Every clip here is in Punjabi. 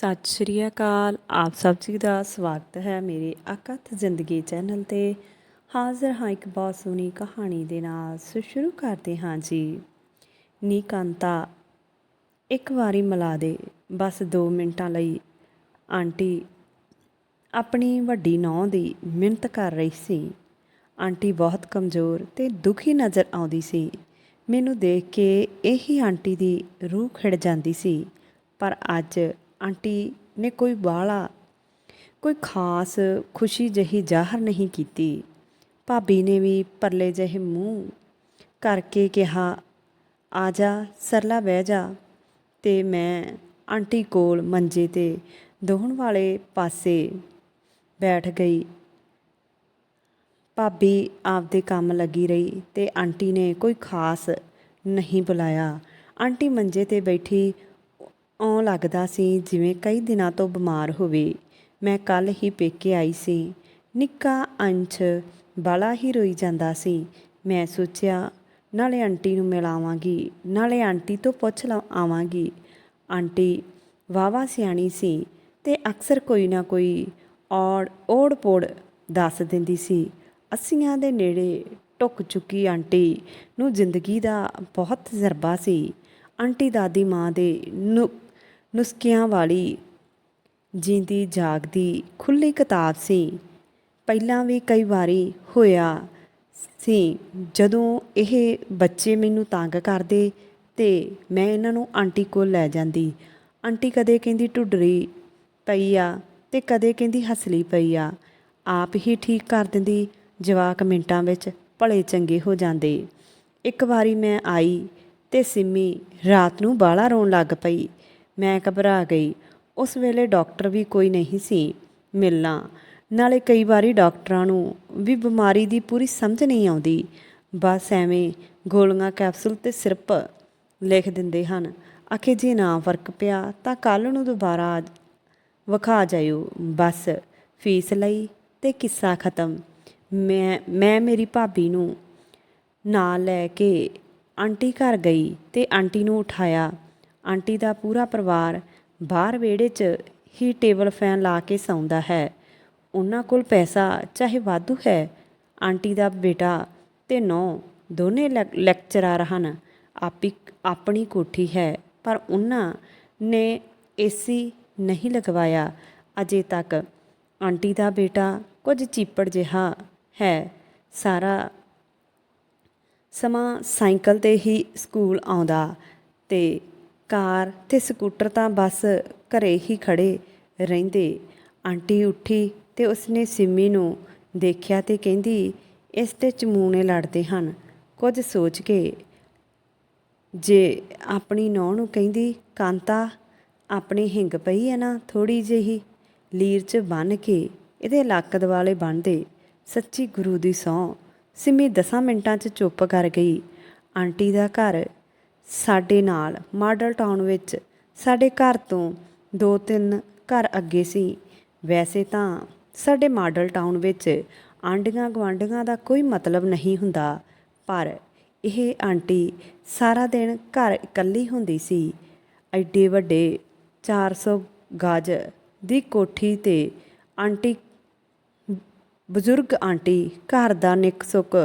ਸਤਿ ਸ਼੍ਰੀ ਅਕਾਲ। ਆਪ ਸਭ ਜੀ ਦਾ ਸਵਾਗਤ ਹੈ ਮੇਰੇ ਅਕਥ ਜ਼ਿੰਦਗੀ ਚੈਨਲ ਤੇ। ਹਾਜ਼ਰ ਹਾਂ ਇੱਕ ਬਹੁਤ ਸੋਹਣੀ ਕਹਾਣੀ ਦੇ ਨਾਲ। ਸੋ ਸ਼ੁਰੂ ਕਰਦੇ ਹਾਂ ਜੀ। ਨੀਕਾਂਤਾ, ਇੱਕ ਵਾਰੀ ਮਿਲਾ ਦੇ। ਬਸ 2 ਮਿੰਟਾਂ ਲਈ ਆਂਟੀ ਆਪਣੀ ਵੱਡੀ ਨੌਂ ਦੀ ਮਿਹਨਤ ਕਰ ਰਹੀ ਸੀ। ਆਂਟੀ ਬਹੁਤ ਕਮਜ਼ੋਰ ਤੇ ਦੁਖੀ ਨਜ਼ਰ ਆਉਂਦੀ ਸੀ। ਮੈਨੂੰ ਦੇਖ ਕੇ ਇਹੀ ਆਂਟੀ ਦੀ ਰੂਹ ਖਿੜ ਜਾਂਦੀ ਸੀ। ਪਰ ਅੱਜ ਆਂਟੀ ਨੇ ਕੋਈ ਬਾਹਲਾ ਕੋਈ ਖਾਸ ਖੁਸ਼ੀ ਜਹੀ ਜ਼ਾਹਰ ਨਹੀਂ ਕੀਤੀ। ਭਾਬੀ ਨੇ ਵੀ ਪਰਲੇ ਜਿਹੇ ਮੂੰਹ ਕਰਕੇ ਕਿਹਾ, ਆ ਜਾ, ਸਰਲਾ ਬਹਿ ਜਾ। ਤੇ ਮੈਂ ਆਂਟੀ ਕੋਲ ਮੰਜੇ ਤੇ ਦੋਹਣ ਵਾਲੇ ਪਾਸੇ ਬੈਠ ਗਈ। ਭਾਬੀ ਆਪਦੇ ਕੰਮ ਲੱਗੀ ਰਹੀ ਤੇ ਆਂਟੀ ਨੇ ਕੋਈ ਖਾਸ ਨਹੀਂ ਬੁਲਾਇਆ। ਆਂਟੀ ਮੰਜੇ ਤੇ ਬੈਠੀ ਓਂ ਲੱਗਦਾ ਸੀ ਜਿਵੇਂ ਕਈ ਦਿਨਾਂ ਤੋਂ ਬਿਮਾਰ ਹੋਵੇ। ਮੈਂ ਕੱਲ ਹੀ ਪੇਕੇ ਆਈ ਸੀ। ਨਿੱਕਾ ਅੰਸ਼ ਬਾਲਾ ਹੀ ਰੋਈ ਜਾਂਦਾ ਸੀ। ਮੈਂ ਸੋਚਿਆ, ਨਾਲੇ ਆਂਟੀ ਨੂੰ ਮਿਲਾਵਾਂਗੀ, ਨਾਲੇ ਆਂਟੀ ਤੋਂ ਪੁੱਛ ਲਾ, ਆਵਾਂਗੀ। ਆਂਟੀ ਵਾਵਾ ਸਿਆਣੀ ਸੀ ਤੇ ਅਕਸਰ ਕੋਈ ਨਾ ਕੋਈ ਔੜ ਓੜ ਪੋੜ ਦੱਸ ਦਿੰਦੀ ਸੀ। ਅੱਸੀਆਂ ਦੇ ਨੇੜੇ ਟੁੱਕ ਚੁੱਕੀ ਆਂਟੀ ਨੂੰ ਜ਼ਿੰਦਗੀ ਦਾ ਬਹੁਤ ਤਜਰਬਾ ਸੀ। ਆਂਟੀ ਦਾਦੀ ਮਾਂ ਦੇ ਨੁ ਨੁਸਖਿਆਂ ਵਾਲੀ ਜੀਂਦੀ ਜਾਗਦੀ ਖੁੱਲੀ ਕਿਤਾਬ ਸੀ। ਪਹਿਲਾਂ ਵੀ ਕਈ ਵਾਰੀ ਹੋਇਆ ਸੀ, ਜਦੋਂ ਇਹ ਬੱਚੇ ਮੈਨੂੰ ਤੰਗ ਕਰਦੇ ਤੇ ਮੈਂ ਇਹਨਾਂ ਨੂੰ ਆਂਟੀ ਕੋਲ ਲੈ ਜਾਂਦੀ। ਆਂਟੀ ਕਦੇ ਕਹਿੰਦੀ ਢੁੱਡਰੀ ਪਈ ਆ ਤੇ ਕਦੇ ਕਹਿੰਦੀ ਹਸਲੀ ਪਈ ਆ। ਆਪ ਹੀ ਠੀਕ ਕਰ ਦਿੰਦੀ, ਜਵਾਕ ਮਿੰਟਾਂ ਵਿੱਚ ਭਲੇ ਚੰਗੇ ਹੋ ਜਾਂਦੇ। ਇੱਕ ਵਾਰੀ ਮੈਂ ਆਈ ਤੇ ਸਿੰਮੀ ਰਾਤ ਨੂੰ ਬਾਲਾ ਰੋਣ ਲੱਗ ਪਈ। ਮੈਂ ਘਬਰਾ ਗਈ। ਉਸ ਵੇਲੇ ਡਾਕਟਰ ਵੀ ਕੋਈ ਨਹੀਂ ਸੀ ਮਿਲਣਾ। ਨਾਲੇ ਕਈ ਵਾਰੀ ਡਾਕਟਰਾਂ ਨੂੰ ਵੀ ਬਿਮਾਰੀ ਦੀ ਪੂਰੀ ਸਮਝ ਨਹੀਂ ਆਉਂਦੀ। ਬਸ ਐਵੇਂ ਗੋਲੀਆਂ, ਕੈਪਸੂਲ ਤੇ ਸਿਰਪ ਲਿਖ ਦਿੰਦੇ ਹਨ। ਆਖੇ ਜੇ ਨਾ ਫ਼ਰਕ ਪਿਆ ਤਾਂ ਕੱਲ ਨੂੰ ਦੁਬਾਰਾ ਵਿਖਾ ਜਾਇਓ। ਬਸ ਫੀਸ ਲਈ ਤੇ ਕਿੱਸਾ ਖਤਮ। ਮੈਂ ਮੈਂ ਮੇਰੀ ਭਾਬੀ ਨੂੰ ਨਾਲ ਲੈ ਕੇ ਆਂਟੀ ਘਰ ਗਈ ਤੇ ਆਂਟੀ ਨੂੰ ਉਠਾਇਆ। ਆਂਟੀ ਦਾ ਪੂਰਾ ਪਰਿਵਾਰ ਬਾਹਰ ਵਿਹੜੇ 'ਚ ਹੀ ਟੇਬਲ ਫੈਨ ਲਾ ਕੇ ਸੌਂਦਾ ਹੈ। ਉਹਨਾਂ ਕੋਲ ਪੈਸਾ ਚਾਹੇ ਵਾਧੂ ਹੈ। ਆਂਟੀ ਦਾ ਬੇਟਾ ਤੇ ਨੌ ਦੋਨੇ ਲੈਕ- ਲੈਕਚਰਾਰ ਹਨ। ਆਪੀ, ਆਪਣੀ ਕੋਠੀ ਹੈ, ਪਰ ਉਹਨਾਂ ਨੇ ਏਸੀ ਨਹੀਂ ਲਗਵਾਇਆ। ਅਜੇ ਤੱਕ ਆਂਟੀ ਦਾ ਬੇਟਾ ਕੁਝ ਚੀਪੜ ਜਿਹਾ ਹੈ। ਸਾਰਾ ਸਮਾਂ ਸਾਈਕਲ ਤੇ ਹੀ ਸਕੂਲ ਆਉਂਦਾ ਤੇ ਕਾਰ ਤੇ ਸਕੂਟਰ ਤਾਂ ਬਸ ਘਰੇ ਹੀ ਖੜੇ ਰਹਿੰਦੇ। ਆਂਟੀ ਉੱਠੀ ਤੇ ਉਸਨੇ ਸਿੰਮੀ ਨੂੰ ਦੇਖਿਆ ਤੇ ਕਹਿੰਦੀ, ਇਸ ਤੇ ਚਮੂਣੇ ਲੜਦੇ ਹਨ। ਕੁਝ ਸੋਚ ਕੇ ਜੇ ਆਪਣੀ ਨੌਂ ਨੂੰ ਕਹਿੰਦੀ, ਕਾਂਤਾ, ਆਪਣੀ ਹਿੰਗ ਪਈ ਹੈ ਨਾ ਥੋੜੀ ਜਿਹੀ, ਲੀਰ 'ਚ ਬੰਨ ਕੇ ਇਹਦੇ ਲੱਕ ਦਿਵਾਲੇ ਬੰਨਦੇ ਸੱਚੀ ਗੁਰੂ ਦੀ ਸਹੁੰ। ਸਿੰਮੀ ਦਸਾਂ ਮਿੰਟਾਂ 'ਚ ਚੁੱਪ ਕਰ ਗਈ। ਆਂਟੀ ਦਾ ਘਰ ਸਾਡੇ ਨਾਲ, ਮਾਡਲ ਟਾਊਨ ਵਿੱਚ ਸਾਡੇ ਘਰ ਤੋਂ ਦੋ ਤਿੰਨ ਘਰ ਅੱਗੇ ਸੀ। ਵੈਸੇ ਤਾਂ ਸਾਡੇ ਮਾਡਲ ਟਾਊਨ ਵਿੱਚ ਆਂਡੀਆਂ ਗਵਾਂਡੀਆਂ ਦਾ ਕੋਈ ਮਤਲਬ ਨਹੀਂ ਹੁੰਦਾ, ਪਰ ਇਹ ਆਂਟੀ ਸਾਰਾ ਦਿਨ ਘਰ ਇਕੱਲੀ ਹੁੰਦੀ ਸੀ। ਐਡੇ ਵੱਡੇ 400 ਗਜ ਦੀ ਕੋਠੀ ਤੇ ਆਂਟੀ, ਬਜ਼ੁਰਗ ਆਂਟੀ ਘਰ ਦਾ ਨਿੱਕ ਸੁੱਕ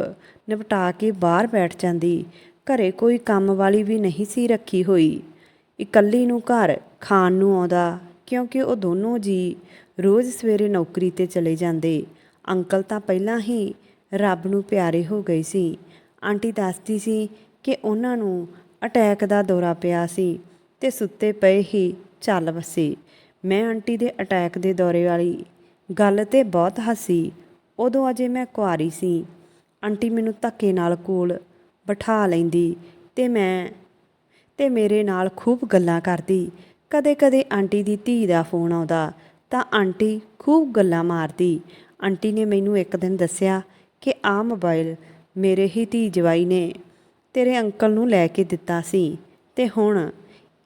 ਨਿਪਟਾ ਕੇ ਬਾਹਰ ਬੈਠ ਜਾਂਦੀ। ਘਰੇ ਕੋਈ ਕੰਮ ਵਾਲੀ ਵੀ ਨਹੀਂ ਸੀ ਰੱਖੀ ਹੋਈ। ਇਕੱਲੀ ਨੂੰ ਘਰ ਖਾਣ ਨੂੰ ਆਉਂਦਾ, ਕਿਉਂਕਿ ਉਹ ਦੋਨੋਂ ਜੀ ਰੋਜ਼ ਸਵੇਰੇ ਨੌਕਰੀ ਤੇ ਚਲੇ ਜਾਂਦੇ। ਅੰਕਲ ਤਾਂ ਪਹਿਲਾਂ ਹੀ ਰੱਬ ਨੂੰ ਪਿਆਰੇ ਹੋ ਗਏ ਸੀ। ਆਂਟੀ ਦੱਸਦੀ ਸੀ ਕਿ ਉਹਨਾਂ ਨੂੰ ਅਟੈਕ ਦਾ ਦੌਰਾ ਪਿਆ ਸੀ ਤੇ ਸੁੱਤੇ ਪਏ ਹੀ ਚੱਲ ਵਸੇ। ਮੈਂ ਆਂਟੀ ਦੇ ਅਟੈਕ ਦੇ ਦੌਰੇ ਵਾਲੀ ਗੱਲ ਤੇ ਬਹੁਤ ਹੱਸੀ। ਉਦੋਂ ਅਜੇ ਮੈਂ ਕੁਆਰੀ ਸੀ। ਆਂਟੀ ਮੈਨੂੰ ਧੱਕੇ ਨਾਲ ਕੋਲ ਬਿਠਾ ਲੈਂਦੀ ਤੇ ਮੈਂ, ਤੇ ਮੇਰੇ ਨਾਲ ਖੂਬ ਗੱਲਾਂ ਕਰਦੀ। ਕਦੇ-ਕਦੇ ਆਂਟੀ ਦੀ ਧੀ ਦਾ ਫੋਨ ਆਉਂਦਾ ਤਾਂ ਆਂਟੀ ਖੂਬ ਗੱਲਾਂ ਮਾਰਦੀ। ਆਂਟੀ ਨੇ ਮੈਨੂੰ ਇੱਕ ਦਿਨ ਦੱਸਿਆ ਕਿ ਆ ਮੋਬਾਈਲ ਮੇਰੇ ਹੀ ਧੀ ਜਵਾਈ ਨੇ ਤੇਰੇ ਅੰਕਲ ਨੂੰ ਲੈ ਕੇ ਦਿੱਤਾ ਸੀ ਤੇ ਹੁਣ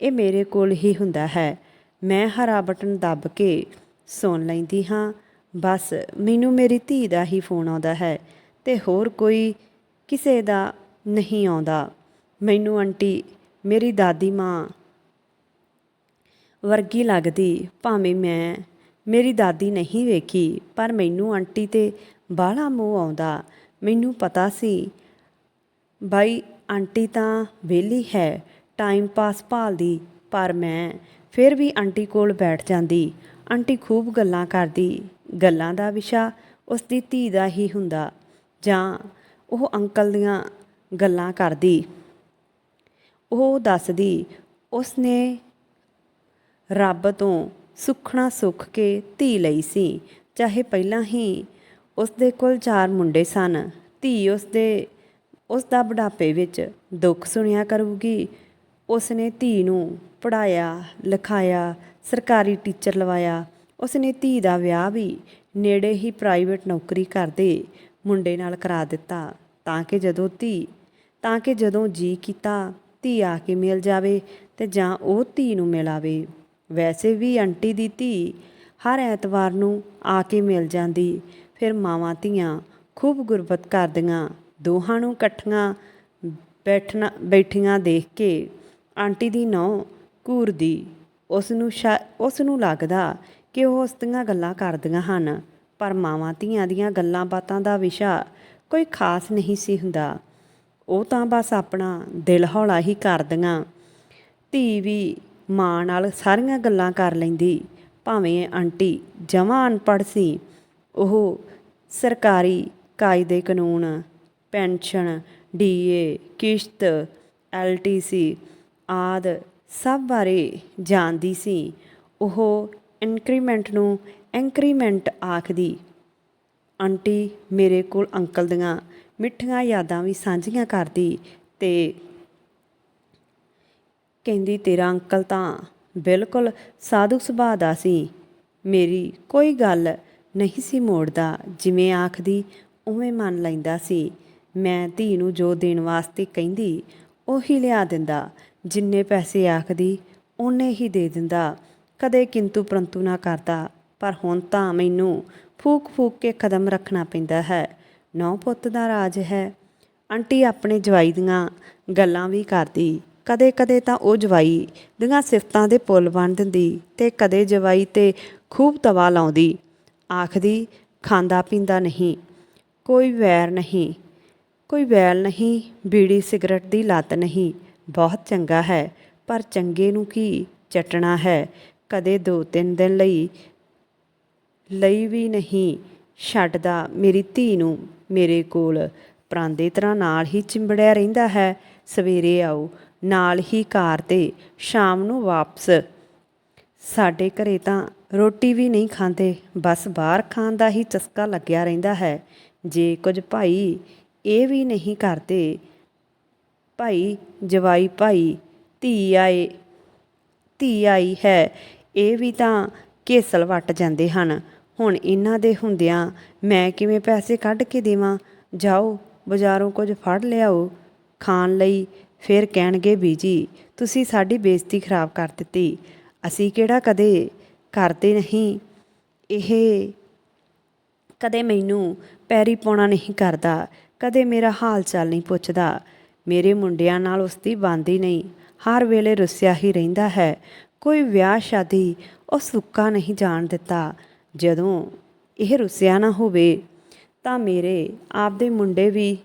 ਇਹ ਮੇਰੇ ਕੋਲ ਹੀ ਹੁੰਦਾ ਹੈ। ਮੈਂ ਹਰਾ ਬਟਨ ਦੱਬ ਕੇ ਸੁਣ ਲੈਂਦੀ ਹਾਂ, ਬਸ ਮੈਨੂੰ ਮੇਰੀ ਧੀ ਦਾ ਹੀ ਫੋਨ ਆਉਂਦਾ ਹੈ ਤੇ ਹੋਰ ਕੋਈ ਕਿਸੇ ਦਾ ਨਹੀਂ ਆਉਂਦਾ। ਮੈਨੂੰ ਆਂਟੀ, ਮੇਰੀ ਦਾਦੀ ਮਾਂ ਵਰਗੀ ਲੱਗਦੀ। ਭਾਵੇਂ ਮੈਂ ਮੇਰੀ ਦਾਦੀ ਨਹੀਂ ਵੇਖੀ, ਪਰ ਮੈਨੂੰ ਆਂਟੀ ਤੇ ਬਾਹਲਾ ਮੋਹ ਆਉਂਦਾ। ਮੈਨੂੰ ਪਤਾ ਸੀ, ਬਾਈ, ਆਂਟੀ ਤਾਂ ਵਿਹਲੀ ਹੈ ਟਾਈਮ ਪਾਸ ਭਾਲਦੀ, ਪਰ ਮੈਂ ਫਿਰ ਵੀ ਆਂਟੀ ਕੋਲ ਬੈਠ ਜਾਂਦੀ। ਆਂਟੀ ਖੂਬ ਗੱਲਾਂ ਕਰਦੀ, ਗੱਲਾਂ ਦਾ ਵਿਸ਼ਾ ਉਸ ਦੀ ਧੀ ਦਾ ਹੀ ਹੁੰਦਾ। ਜਾਂ ਉਹ ਅੰਕਲ ਦੀਆਂ ਗੱਲਾਂ ਕਰਦੀ। ਉਹ ਦੱਸਦੀ ਉਸ ਨੇ ਰੱਬ ਤੋਂ ਸੁਖਣਾ ਸੁੱਖ ਕੇ ਧੀ ਲਈ ਸੀ। ਚਾਹੇ ਪਹਿਲਾਂ ਹੀ ਉਸ ਦੇ ਕੋਲ ਚਾਰ ਮੁੰਡੇ ਸਨ। ਧੀ ਉਸ ਦੇ ਉਸ ਦਾ ਬੁਢਾਪੇ ਵਿੱਚ ਦੁੱਖ ਸੁਣਿਆ ਕਰੂਗੀ। ਉਸ ਨੇ ਧੀ ਨੂੰ ਪੜਾਇਆ ਲਿਖਾਇਆ, ਸਰਕਾਰੀ ਟੀਚਰ ਲਵਾਇਆ। ਉਸ ਨੇ ਧੀ ਦਾ ਵਿਆਹ ਵੀ ਨੇੜੇ ਹੀ ਪ੍ਰਾਈਵੇਟ ਨੌਕਰੀ ਕਰਦੇ ਮੁੰਡੇ ਨਾਲ ਕਰਾ ਦਿੱਤਾ, ਤਾਂ ਕਿ ਜਦੋਂ ਧੀ ਤਾਂ ਕਿ ਜਦੋਂ ਜੀ ਕੀਤਾ, ਧੀ ਆ ਕੇ ਮਿਲ ਜਾਵੇ ਤੇ ਜਾਂ ਉਹ ਧੀ ਨੂੰ ਮਿਲਾਵੇ। ਵੈਸੇ ਵੀ ਆਂਟੀ ਦੀ ਧੀ ਹਰ ਐਤਵਾਰ ਨੂੰ ਆ ਕੇ ਮਿਲ ਜਾਂਦੀ। ਫਿਰ ਮਾਵਾਂ ਧੀਆਂ ਖੂਬ ਗੁਰਬਤ ਕਰਦੀਆਂ, ਦੋਹਾਂ ਨੂੰ ਇਕੱਠੀਆਂ ਬੈਠਣਾ, ਬੈਠੀਆਂ ਦੇਖ ਕੇ ਆਂਟੀ ਦੀ ਨੌ ਘੂਰਦੀ ਉਸ ਨੂੰ ਉਸ ਨੂੰ ਲੱਗਦਾ ਕਿ ਉਹ ਉਸ ਦੀਆਂ ਗੱਲਾਂ ਕਰਦੀਆਂ ਹਨ, ਪਰ ਮਾਵਾਂ ਧੀਆਂ ਦੀਆਂ ਗੱਲਾਂ ਬਾਤਾਂ ਦਾ ਵਿਸ਼ਾ ਕੋਈ ਖਾਸ ਨਹੀਂ ਸੀ ਹੁੰਦਾ। ਉਹ ਤਾਂ ਬਸ ਆਪਣਾ ਦਿਲ ਹੌਲਾ ਹੀ ਕਰਦੀਆਂ। ਧੀ ਵੀ ਮਾਂ ਨਾਲ ਸਾਰੀਆਂ ਗੱਲਾਂ ਕਰ ਲੈਂਦੀ, ਭਾਵੇਂ ਆਂਟੀ ਜਮਾਂ ਅਨਪੜ੍ਹ ਸੀ। ਉਹ ਸਰਕਾਰੀ ਕਾਇਦੇ ਕਾਨੂੰਨ, ਪੈਨਸ਼ਨ ਡੀਏ ਕਿਸ਼ਤ ਐਲਟੀਸੀ ਆਦ ਸਭ ਬਾਰੇ ਜਾਣਦੀ ਸੀ। ਉਹ ਇਨਕਰੀਮੈਂਟ ਨੂੰ ਇੰਕਰੀਮੈਂਟ ਆਖਦੀ, ਆਂਟੀ ਮੇਰੇ ਕੋਲ ਅੰਕਲ ਦੀਆਂ ਮਿੱਠੀਆਂ ਯਾਦਾਂ ਵੀ ਸਾਂਝੀਆਂ ਕਰਦੀ ਤੇ ਕਹਿੰਦੀ, ਤੇਰਾ ਅੰਕਲ ਤਾਂ ਬਿਲਕੁਲ ਸਾਧੂ ਸੁਭਾਅ ਦਾ ਸੀ। ਮੇਰੀ ਕੋਈ ਗੱਲ ਨਹੀਂ ਸੀ ਮੋੜਦਾ। ਜਿਵੇਂ ਆਖਦੀ, ਉਵੇਂ ਮੰਨ ਲੈਂਦਾ ਸੀ। ਮੈਂ ਧੀ ਨੂੰ ਜੋ ਦੇਣ ਵਾਸਤੇ ਕਹਿੰਦੀ, ਉਹੀ ਲਿਆ ਦਿੰਦਾ। ਜਿੰਨੇ ਪੈਸੇ ਆਖਦੀ, ਉਹਨੇ ਹੀ ਦੇ ਦਿੰਦਾ। ਕਦੇ ਕਿੰਤੂ ਪਰੰਤੂ ਨਾ ਕਰਦਾ। ਪਰ ਹੁਣ ਤਾਂ ਮੈਨੂੰ ਫੂਕ ਫੂਕ ਕੇ ਕਦਮ ਰੱਖਣਾ ਪੈਂਦਾ ਹੈ। ਨੌ ਪੁੱਤ ਦਾ ਰਾਜ ਹੈ। ਆਂਟੀ ਆਪਣੇ ਜਵਾਈ ਦੀਆਂ ਗੱਲਾਂ ਵੀ ਕਰਦੀ। ਕਦੇ ਕਦੇ ਤਾਂ ਉਹ ਜਵਾਈ ਦੀਆਂ ਸਿਫਤਾਂ ਦੇ ਪੁੱਲ ਬਣ ਦਿੰਦੀ ਤੇ ਕਦੇ ਜਵਾਈ ਤੇ ਖੂਬ ਤਵਾ ਲਾਉਂਦੀ। ਆਖਦੀ, ਖਾਂਦਾ ਪੀਂਦਾ ਨਹੀਂ, ਕੋਈ ਵੈਰ ਨਹੀਂ, ਕੋਈ ਵੈਲ ਨਹੀਂ, ਬੀੜੀ ਸਿਗਰਟ ਦੀ ਲੱਤ ਨਹੀਂ, ਬਹੁਤ ਚੰਗਾ ਹੈ, ਪਰ ਚੰਗੇ ਨੂੰ ਕੀ ਚਟਣਾ ਹੈ? ਕਦੇ ਦੋ ਤਿੰਨ ਦਿਨ ਲਈ ਲਈ ਵੀ ਨਹੀਂ, ਛੱਡਦਾ ਮੇਰੀ ਧੀ ਨੂੰ। ਮੇਰੇ ਕੋਲ ਪਰਾਂਦੇ ਤਰ੍ਹਾਂ ਨਾਲ ਹੀ ਚਿੰਬੜਿਆ ਰਹਿੰਦਾ ਹੈ। ਸਵੇਰੇ ਆਓ, ਨਾਲ ਹੀ ਕਾਰ ਤੇ, ਸ਼ਾਮ ਨੂੰ ਵਾਪਸ। ਸਾਡੇ ਘਰੇ ਤਾਂ ਰੋਟੀ ਵੀ ਨਹੀਂ ਖਾਂਦੇ, ਬਸ ਬਾਹਰ ਖਾਣ ਦਾ ਹੀ ਚਸਕਾ ਲੱਗਿਆ ਰਹਿੰਦਾ ਹੈ। ਜੇ ਕੁਝ ਭਾਈ ਇਹ ਵੀ ਨਹੀਂ ਕਰਦੇ, ਭਾਈ, ਜਵਾਈ ਭਾਈ, ਧੀ ਆਏ, ਧੀ ਆਈ ਹੈ, ਇਹ ਵੀ ਤਾਂ ਕੇਸਲ ਵੱਟ ਜਾਂਦੇ ਹਨ। ਹੁਣ ਇਹਨਾਂ ਦੇ ਹੁੰਦਿਆਂ ਮੈਂ ਕਿਵੇਂ ਪੈਸੇ ਕੱਢ ਕੇ ਦੇਵਾਂ? ਜਾਓ, ਬਾਜ਼ਾਰੋਂ ਕੁਝ ਫੜ ਲਿਆਓ। ਖਾਣ ਲਈ ਫਿਰ ਕਹਿਣਗੇ, ਬੀਜੀ, ਤੁਸੀਂ ਸਾਡੀ ਬੇਇੱਜ਼ਤੀ ਖਰਾਬ ਕਰ ਦਿੱਤੀ। ਅਸੀਂ ਕਿਹੜਾ ਕਦੇ ਕਰਦੇ ਨਹੀਂ। ਇਹ ਕਦੇ ਮੈਨੂੰ ਪੈਰੀ ਪਾਉਣਾ ਨਹੀਂ ਕਰਦਾ। ਕਦੇ ਮੇਰਾ ਹਾਲ ਚਾਲ ਨਹੀਂ ਪੁੱਛਦਾ। ਮੇਰੇ ਮੁੰਡਿਆਂ ਨਾਲ ਉਸ ਦੀ ਬੰਦੀ ਨਹੀਂ। ਹਰ ਵੇਲੇ ਰੁੱਸਿਆ ਹੀ ਰਹਿੰਦਾ ਹੈ। ਕੋਈ ਵਿਆਹ ਸ਼ਾਦੀ ਉਹ ਸੁੱਕਾ ਨਹੀਂ ਜਾਣ ਦਿੱਤਾ। ਜਦੋਂ ਇਹ ਰੁੱਸਿਆ ਨਾ ਹੋਵੇ ਤਾਂ ਮੇਰੇ ਆਪਦੇ ਮੁੰਡੇ ਵੀ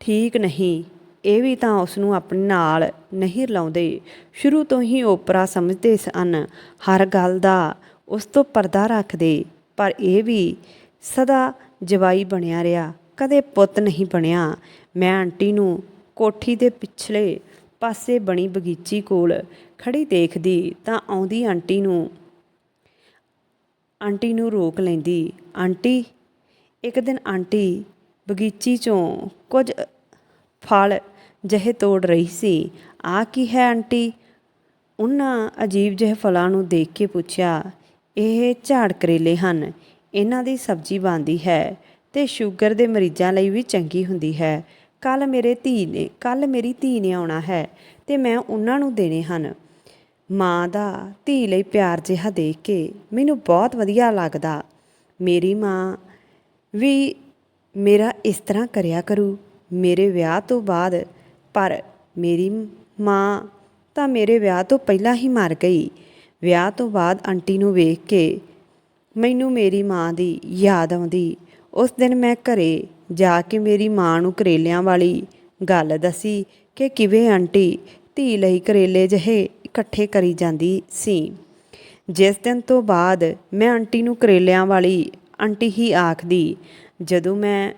ਠੀਕ ਨਹੀਂ। ਇਹ ਵੀ ਤਾਂ ਉਸ ਨੂੰ ਆਪਣੇ ਨਾਲ ਨਹੀਂ ਰਲਾਉਂਦੇ। ਸ਼ੁਰੂ ਤੋਂ ਹੀ ਓਪਰਾ ਸਮਝਦੇ ਸਨ, ਹਰ ਗੱਲ ਦਾ ਉਸ ਤੋਂ ਪਰਦਾ ਰੱਖਦੇ, ਪਰ ਇਹ ਵੀ ਸਦਾ ਜਵਾਈ ਬਣਿਆ ਰਿਹਾ। ਕਦੇ ਪੁੱਤ ਨਹੀਂ ਬਣਿਆ। ਮੈਂ ਆਂਟੀ ਨੂੰ ਕੋਠੀ ਦੇ ਪਿਛਲੇ ਪਾਸੇ ਬਣੀ ਬਗੀਚੀ ਕੋਲ ਖੜੀ ਦੇਖਦੀ ਤਾਂ ਆਉਂਦੀ ਆਂਟੀ ਨੂੰ ਆਂਟੀ ਨੂੰ ਰੋਕ ਲੈਂਦੀ। ਆਂਟੀ, ਇੱਕ ਦਿਨ ਆਂਟੀ ਬਗੀਚੀ ਚੋਂ ਕੁਝ ਫਲ ਜਿਹੇ ਤੋੜ ਰਹੀ ਸੀ। ਆ ਕੀ ਹੈ ਆਂਟੀ? ਉਹਨਾਂ ਅਜੀਬ ਜਿਹੇ ਫਲਾਂ ਨੂੰ ਦੇਖ ਕੇ ਪੁੱਛਿਆ, ਇਹ ਝਾੜ ਕਰੇਲੇ ਹਨ। ਇਹਨਾਂ ਦੀ ਸਬਜ਼ੀ ਬਣਦੀ ਹੈ ਤੇ ਸ਼ੂਗਰ ਦੇ ਮਰੀਜ਼ਾਂ ਲਈ ਵੀ ਚੰਗੀ ਹੁੰਦੀ ਹੈ। ਕੱਲ ਮੇਰੇ ਧੀ ਨੇ ਕੱਲ ਮੇਰੀ ਧੀ ਨੇ ਆਉਣਾ ਹੈ ਤੇ ਮੈਂ ਉਹਨਾਂ ਨੂੰ ਦੇਣੇ ਹਨ। ਮਾਂ ਦਾ, ਧੀ ਲਈ ਪਿਆਰ ਜਿਹਾ ਦੇਖ ਕੇ ਮੈਨੂੰ ਬਹੁਤ ਵਧੀਆ ਲੱਗਦਾ। ਮੇਰੀ ਮਾਂ ਵੀ ਮੇਰਾ ਇਸ ਤਰ੍ਹਾਂ ਕਰਿਆ ਕਰੂ। ਮੇਰੇ ਵਿਆਹ ਤੋਂ ਬਾਅਦ, ਪਰ ਮੇਰੀ ਮਾਂ ਤਾਂ ਮੇਰੇ ਵਿਆਹ ਤੋਂ ਪਹਿਲਾਂ ਹੀ ਮਰ ਗਈ। ਵਿਆਹ ਤੋਂ ਬਾਅਦ ਆਂਟੀ ਨੂੰ ਵੇਖ ਕੇ ਮੈਨੂੰ ਮੇਰੀ ਮਾਂ ਦੀ ਯਾਦ ਆਉਂਦੀ। ਉਸ ਦਿਨ ਮੈਂ ਘਰੇ ਜਾ ਕੇ ਮੇਰੀ ਮਾਂ ਨੂੰ ਕਰੇਲਿਆਂ ਵਾਲੀ ਗੱਲ ਦੱਸੀ ਕਿ ਕਿਵੇਂ ਆਂਟੀ ਧੀ ਲਈ ਕਰੇਲੇ ਜਿਹੇ ਇਕੱਠੇ ਕਰੀ ਜਾਂਦੀ ਸੀ। ਜਿਸ ਦਿਨ ਤੋਂ ਬਾਅਦ ਮੈਂ ਆਂਟੀ ਨੂੰ ਕਰੇਲਿਆਂ ਵਾਲੀ ਆਂਟੀ ਹੀ ਆਖਦੀ, ਜਦੋਂ ਮੈਂ,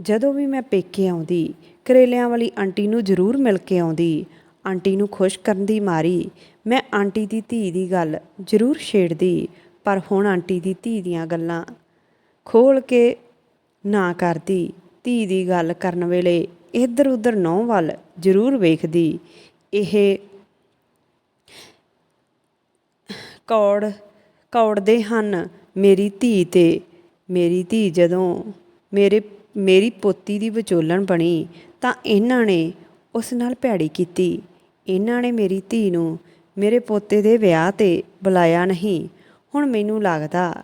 ਜਦੋਂ ਵੀ ਮੈਂ ਪੇਕੇ ਆਉਂਦੀ, ਕਰੇਲਿਆਂ ਵਾਲੀ ਆਂਟੀ ਨੂੰ ਜ਼ਰੂਰ ਮਿਲ ਕੇ ਆਉਂਦੀ। ਆਂਟੀ ਨੂੰ ਖੁਸ਼ ਕਰਨ ਦੀ ਮਾਰੀ, ਮੈਂ ਆਂਟੀ ਦੀ ਧੀ ਦੀ ਗੱਲ ਜ਼ਰੂਰ ਛੇੜਦੀ, ਪਰ ਹੁਣ ਆਂਟੀ ਦੀ ਧੀ ਦੀਆਂ ਗੱਲਾਂ ਖੋਲ ਕੇ ਨਾ ਕਰਦੀ। ਧੀ ਦੀ ਗੱਲ ਕਰਨ ਵੇਲੇ ਇੱਧਰ ਉੱਧਰ ਨੌ ਵੱਲ ਜ਼ਰੂਰ ਵੇਖਦੀ। ਇਹ ਕੌੜ, ਕੌੜਦੇ ਹਨ, ਮੇਰੀ ਧੀ ਤੇ ਮੇਰੀ ਧੀ ਜਦੋਂ ਮੇਰੇ, ਮੇਰੀ ਪੋਤੀ ਦੀ ਵਿਚੋਲਣ ਬਣੀ, ਤਾਂ ਇਹਨਾਂ ਨੇ ਉਸ ਨਾਲ ਭੈੜੀ ਕੀਤੀ। ਇਹਨਾਂ ਨੇ ਮੇਰੀ ਧੀ ਨੂੰ ਮੇਰੇ ਪੋਤੇ ਦੇ ਵਿਆਹ ਤੇ ਬੁਲਾਇਆ ਨਹੀਂ। ਹੁਣ ਮੈਨੂੰ ਲੱਗਦਾ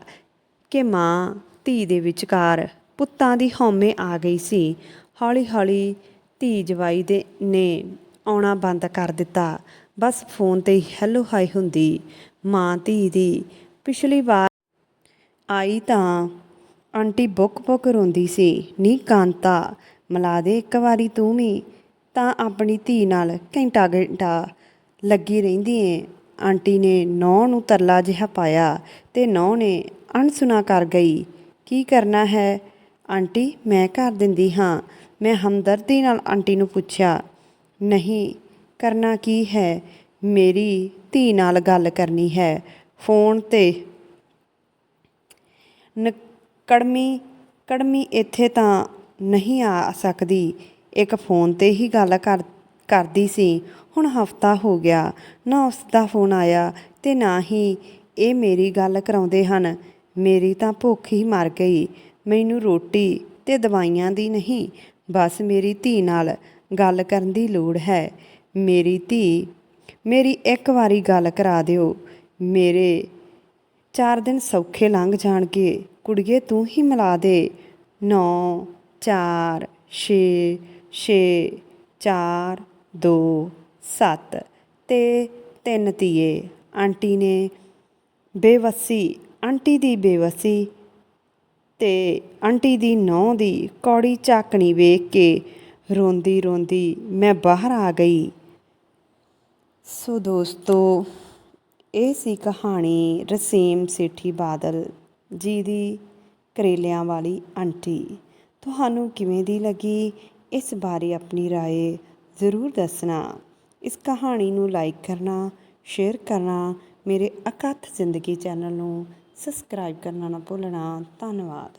ਕਿ ਮਾਂ ਧੀ ਦੇ ਵਿਚਕਾਰ ਪੁੱਤਾਂ ਦੀ ਹਉਮੈ ਆ ਗਈ ਸੀ। ਹੌਲੀ ਹੌਲੀ ਧੀ ਜਵਾਈ ਦੇ, ਨੇ ਆਉਣਾ ਬੰਦ ਕਰ ਦਿੱਤਾ। ਬਸ ਫੋਨ ਤੇ ਹੀ ਹੈਲੋ ਹਾਈ ਹੁੰਦੀ। ਮਾਂ ਧੀ ਦੀ। ਪਿਛਲੀ ਵਾਰ ਆਈ ਤਾਂ ਆਂਟੀ ਬੁੱਕ ਬੁੱਕ ਰੋਂਦੀ ਸੀ, ਨੀ ਕਾਂਤਾ, ਮਿਲਾ ਦੇ ਇੱਕ ਵਾਰੀ ਤੂੰ ਵੀ। ਤਾਂ ਆਪਣੀ ਧੀ ਨਾਲ ਘੰਟਾ ਘੰਟਾ ਲੱਗੀ ਰਹਿੰਦੀ ਏ। ਆਂਟੀ ਨੇ ਨੌ ਨੂੰ ਤਰਲਾ ਜਿਹਾ ਪਾਇਆ ਤੇ ਨੌ ਨੇ ਅਣਸੁਣਾ ਕਰ ਗਈ। ਕੀ ਕਰਨਾ ਹੈ? ਆਂਟੀ, ਮੈਂ ਕਰ ਦਿੰਦੀ ਹਾਂ। ਮੈਂ ਹਮਦਰਦੀ ਨਾਲ ਆਂਟੀ ਨੂੰ ਪੁੱਛਿਆ। ਨਹੀਂ, ਕਰਨਾ ਕੀ ਹੈ? ਮੇਰੀ ਧੀ ਨਾਲ ਗੱਲ ਕਰਨੀ ਹੈ। ਫੋਨ ਤੇ ਨ, ਕੜਮੀ ਕੜਮੀ ਇੱਥੇ ਤਾਂ ਨਹੀਂ ਆ ਸਕਦੀ। ਇੱਕ ਫੋਨ ਤੇ ਹੀ ਗੱਲ ਕਰ, ਕਰਦੀ ਸੀ। ਹੁਣ ਹਫਤਾ ਹੋ ਗਿਆ। ਨਾ ਉਸ ਦਾ ਫੋਨ ਆਇਆ ਤੇ ਨਾ ਹੀ ਇਹ ਮੇਰੀ ਗੱਲ ਕਰਾਉਂਦੇ ਹਨ। ਮੇਰੀ ਤਾਂ ਭੁੱਖ ਹੀ ਮਰ ਗਈ। ਮੈਨੂੰ ਰੋਟੀ ਤੇ ਦਵਾਈਆਂ ਦੀ ਨਹੀਂ। ਬਸ ਮੇਰੀ ਧੀ ਨਾਲ ਗੱਲ ਕਰਨ ਦੀ ਲੋੜ ਹੈ। ਮੇਰੀ ਧੀ ਮੇਰੀ ਇੱਕ ਵਾਰੀ ਗੱਲ ਕਰਾ ਦਿਓ। ਮੇਰੇ ਚਾਰ ਦਿਨ ਸੌਖੇ ਲੰਘ ਜਾਣਗੇ। ਕੁੜੀਏ, ਤੂੰ ਹੀ ਮਿਲਾ ਦੇ। 9 4 6 6 4 2 7 ਤੇ ਤਿੰਨ ਤੀਏ ਆਂਟੀ ਨੇ ਬੇਵਸੀ, ਆਂਟੀ ਦੀ ਬੇਵਸੀ ਤੇ ਆਂਟੀ ਦੀ ਨੌਂ ਦੀ ਕੌੜੀ ਝਾਕਣੀ ਵੇਖ ਕੇ ਰੋਂਦੀ ਰੋਂਦੀ ਮੈਂ ਬਾਹਰ ਆ ਗਈ। ਸੋ ਦੋਸਤੋ ਇਹ ਸੀ ਕਹਾਣੀ ਰਸੀਮ ਸੇਠੀ ਬਾਦਲ ਜੀ ਦੀ ਕਰੇਲਿਆਂ ਵਾਲੀ ਆਂਟੀ ਤੁਹਾਨੂੰ ਕਿਵੇਂ ਦੀ ਲੱਗੀ ਇਸ ਬਾਰੇ ਆਪਣੀ رائے ਜ਼ਰੂਰ ਦੱਸਣਾ ਇਸ ਕਹਾਣੀ ਨੂੰ ਲਾਈਕ ਕਰਨਾ ਸ਼ੇਅਰ ਕਰਨਾ ਮੇਰੇ ਅਕਥ ਜ਼ਿੰਦਗੀ ਚੈਨਲ ਨੂੰ ਸਬਸਕ੍ਰਾਈਬ ਕਰਨਾ ਨਾ ਭੁੱਲਣਾ ਧੰਨਵਾਦ